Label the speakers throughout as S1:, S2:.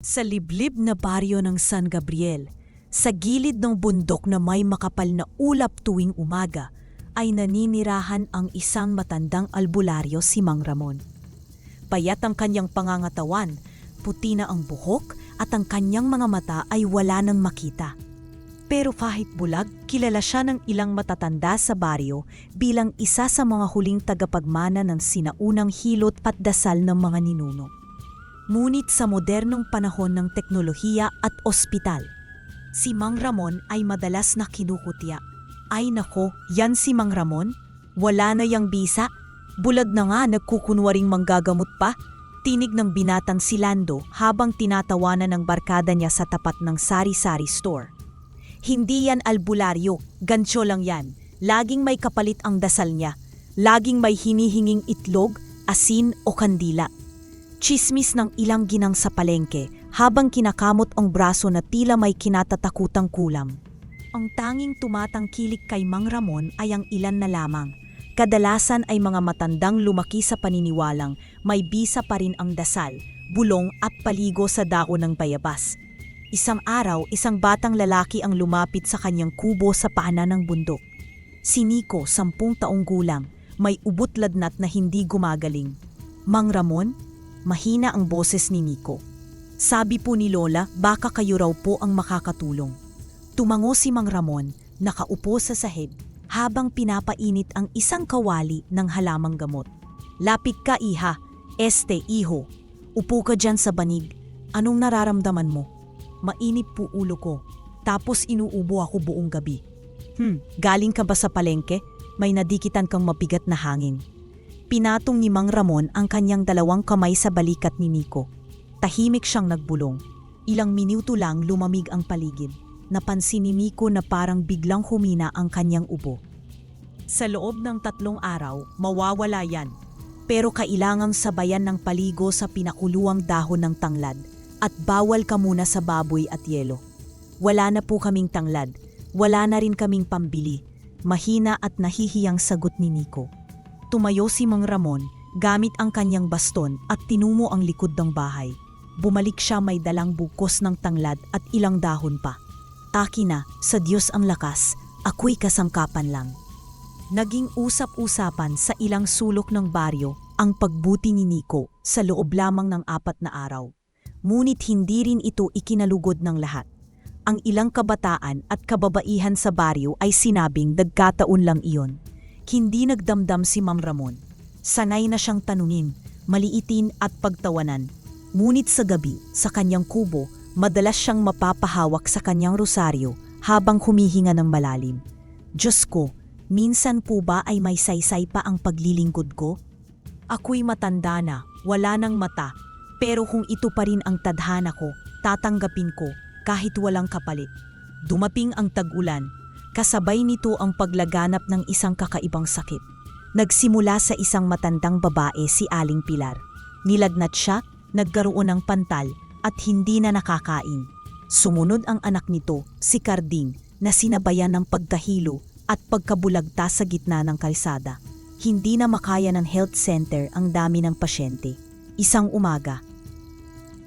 S1: Sa liblib na baryo ng San Gabriel, sa gilid ng bundok na may makapal na ulap tuwing umaga, ay naninirahan ang isang matandang albularyo si Mang Ramon. Payat ang kanyang pangangatawan, puti na ang buhok at ang kanyang mga mata ay wala nang makita. Pero kahit bulag, kilala siya ng ilang matatanda sa baryo bilang isa sa mga huling tagapagmana ng sinaunang hilot at dasal ng mga ninuno. Ngunit sa modernong panahon ng teknolohiya at ospital, si Mang Ramon ay madalas na kinukutya. Ay nako, yan si Mang Ramon? Wala na yang bisa? Bulag na nga nagkukunwaring manggagamot pa? Tinig ng binatang si Lando habang tinatawanan ng barkada niya sa tapat ng sari-sari store. Hindi yan albularyo, gansyo lang yan. Laging may kapalit ang dasal niya. Laging may hinihinging itlog, asin o kandila. Chismis ng ilang ginang sa palengke habang kinakamot ang braso na tila may kinatatakutang kulam. Ang tanging tumatangkilik kay Mang Ramon ay ang ilan na lamang. Kadalasan ay mga matandang lumaki sa paniniwalang may bisa pa rin ang dasal, bulong at paligo sa daon ng bayabas. Isang araw, isang batang lalaki ang lumapit sa kanyang kubo sa paanan ng bundok. Si Nico, sampung taong gulang, may ubot ladnat na hindi gumagaling. Mang Ramon, mahina ang boses ni Nico. Sabi po ni Lola, baka kayo raw po ang makakatulong. Tumango si Mang Ramon, nakaupo sa sahig, habang pinapainit ang isang kawali ng halamang gamot. Lapit ka, iha. Este, iho. Upo ka dyan sa banig. Anong nararamdaman mo? Mainit po ulo ko. Tapos inuubo ako buong gabi. Hmm, galing ka ba sa palengke? May nadikitan kang mabigat na hangin. Pinatong ni Mang Ramon ang kanyang dalawang kamay sa balikat ni Nico. Tahimik siyang nagbulong. Ilang minuto lang lumamig ang paligid. Napansin ni Nico na parang biglang humina ang kanyang ubo. Sa loob ng tatlong araw, mawawala yan. Pero kailangang sabayan ng paligo sa pinakuluang dahon ng tanglad at bawal ka muna sa baboy at yelo. Wala na po kaming tanglad, wala na rin kaming pambili. Mahina at nahihiyang sagot ni Nico. Tumayo si Mang Ramon gamit ang kanyang baston at tinumo ang likod ng bahay. Bumalik siya may dalang bukos ng tanglad at ilang dahon pa. Taki na, sa Diyos ang lakas, ako'y kasangkapan lang. Naging usap-usapan sa ilang sulok ng baryo ang pagbuti ni Nico sa loob lamang ng apat na araw. Ngunit hindi rin ito ikinalugod ng lahat. Ang ilang kabataan at kababaihan sa baryo ay sinabing nagkataon lang iyon. Hindi nagdamdam si Ma'am Ramon. Sanay na siyang tanungin, maliitin at pagtawanan. Ngunit sa gabi, sa kanyang kubo, madalas siyang mapapahawak sa kanyang rosaryo habang humihinga ng malalim. Diyos ko, minsan po ba ay may saysay pa ang paglilingkod ko? Ako'y matanda na, wala nang mata, pero kung ito pa rin ang tadhana ko, tatanggapin ko kahit walang kapalit. Dumaping ang tag-ulan, kasabay nito ang paglaganap ng isang kakaibang sakit. Nagsimula sa isang matandang babae si Aling Pilar. Nilagnat siya, nagkaroon ng pantal at hindi na nakakain. Sumunod ang anak nito, si Carding, na sinabayan ng pagkahilo at pagkabulagta sa gitna ng kalsada. Hindi na makaya ng health center ang dami ng pasyente. Isang umaga,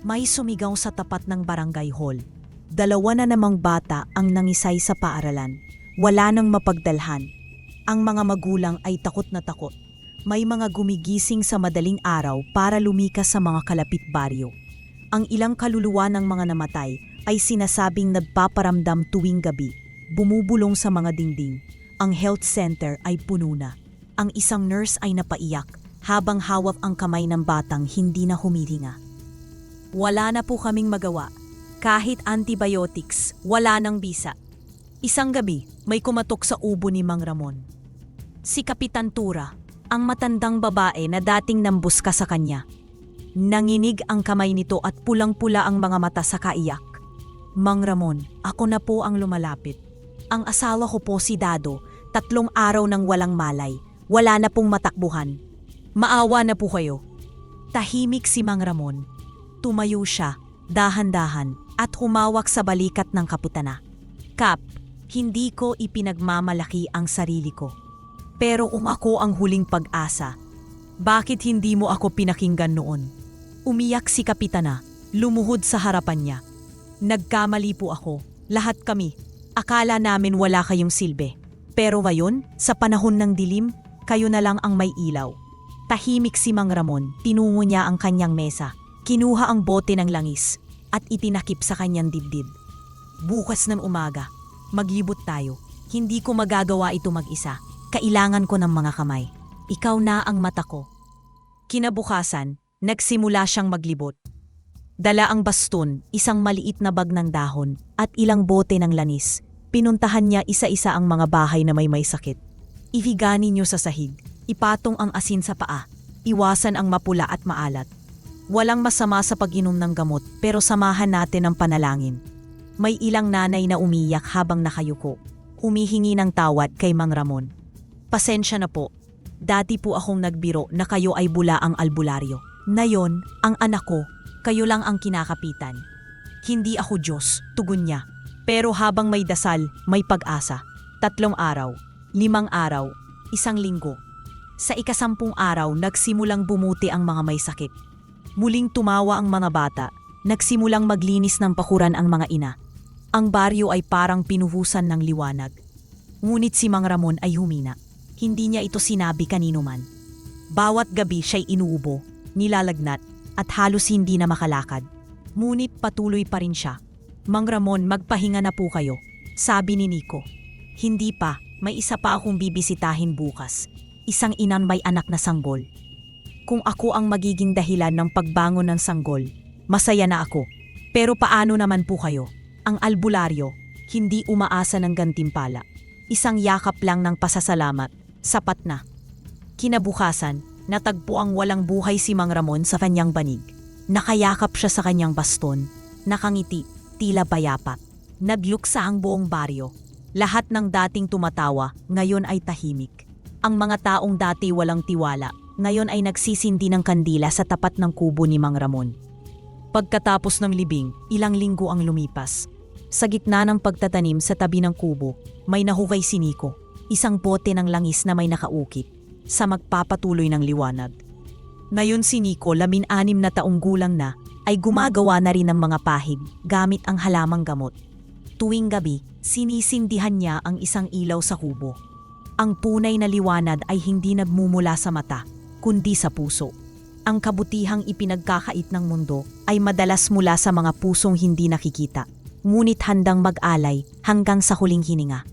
S1: may sumigaw sa tapat ng barangay hall. Dalawa na namang bata ang nangisay sa paaralan. Wala nang mapagdalhan. Ang mga magulang ay takot na takot. May mga gumigising sa madaling araw para lumikas sa mga kalapit baryo. Ang ilang kaluluwa ng mga namatay ay sinasabing nagpaparamdam tuwing gabi. Bumubulong sa mga dingding. Ang health center ay puno na. Ang isang nurse ay napaiyak habang hawak ang kamay ng batang hindi na humihinga. Wala na po kaming magawa. Kahit antibiotics, wala nang bisa. Isang gabi, may kumatok sa ubo ni Mang Ramon. Si Kapitan Tura, ang matandang babae na dating nambuska sa kanya. Nanginig ang kamay nito at pulang-pula ang mga mata sa kaiyak. Mang Ramon, ako na po ang lumalapit. Ang asawa ko po si Dado, tatlong araw nang walang malay. Wala na pong matakbuhan. Maawa na po kayo. Tahimik si Mang Ramon. Tumayo siya, dahan-dahan, at humawak sa balikat ng kapitana. Kap, hindi ko ipinagmamalaki ang sarili ko. Pero kung ako ang huling pag-asa, bakit hindi mo ako pinakinggan noon? Umiyak si kapitana. lumuhod sa harapan niya. Nagkamali po ako. Lahat kami. Akala namin wala kayong silbi. Pero ngayon, sa panahon ng dilim, kayo na lang ang may ilaw. Tahimik si Mang Ramon, tinungo niya ang kanyang mesa. Kinuha ang bote ng langis at itinakip sa kanyang dibdib. Bukas ng umaga, maglibot tayo. Hindi ko magagawa ito mag-isa. Kailangan ko ng mga kamay. Ikaw na ang mata ko. Kinabukasan, nagsimula siyang maglibot. Dala ang baston, isang maliit na bag ng dahon, at ilang bote ng lanis. Pinuntahan niya isa-isa ang mga bahay na may may sakit. Ihigani niyo sa sahig, ipatong ang asin sa paa, iwasan ang mapula at maalat. Walang masama sa pag-inom ng gamot pero samahan natin ang panalangin. May ilang nanay na umiyak habang nakayuko. Humihingi ng tawad kay Mang Ramon. Pasensya na po. Dati po akong nagbiro na kayo ay bula ang albularyo. Nayon, ang anak ko, kayo lang ang kinakapitan. Hindi ako Diyos, tugon niya. Pero habang may dasal, may pag-asa. Tatlong araw, limang araw, isang linggo. Sa ikasampung araw, nagsimulang bumuti ang mga may sakit. Muling tumawa ang mga bata, nagsimulang maglinis ng pakuran ang mga ina. Ang baryo ay parang pinuhusan ng liwanag. Ngunit si Mang Ramon ay humina. Hindi niya ito sinabi kanino man. Bawat gabi siya'y inuubo, nilalagnat, at halos hindi na makalakad. Ngunit patuloy pa rin siya. Mang Ramon, magpahinga na po kayo, sabi ni Nico. Hindi pa, may isa pa akong bibisitahin bukas. Isang inan may anak na sanggol. Kung ako ang magiging dahilan ng pagbangon ng sanggol, masaya na ako. Pero paano naman po kayo? Ang albularyo, hindi umaasa ng gantimpala. Isang yakap lang ng pasasalamat, sapat na. Kinabukasan, natagpo ang walang buhay si Mang Ramon sa kanyang banig. Nakayakap siya sa kanyang baston, nakangiti, tila bayapa. Nagluksa ang buong baryo. Lahat ng dating tumatawa, ngayon ay tahimik. Ang mga taong dati walang tiwala, ngayon ay nagsisindi ng kandila sa tapat ng kubo ni Mang Ramon. Pagkatapos ng libing, ilang linggo ang lumipas. Sa gitna ng pagtatanim sa tabi ng kubo, may nahukay si Nico, isang bote ng langis na may nakaukit, sa magpapatuloy ng liwanag. Ngayon si Nico, lamin-anim na taong gulang na, ay gumagawa na rin ng mga pahig gamit ang halamang gamot. Tuwing gabi, sinisindihan niya ang isang ilaw sa kubo. Ang punay na liwanag ay hindi nagmumula sa mata, kundi sa puso. Ang kabutihang ipinagkakait ng mundo ay madalas mula sa mga pusong hindi nakikita, ngunit handang mag-alay hanggang sa huling hininga.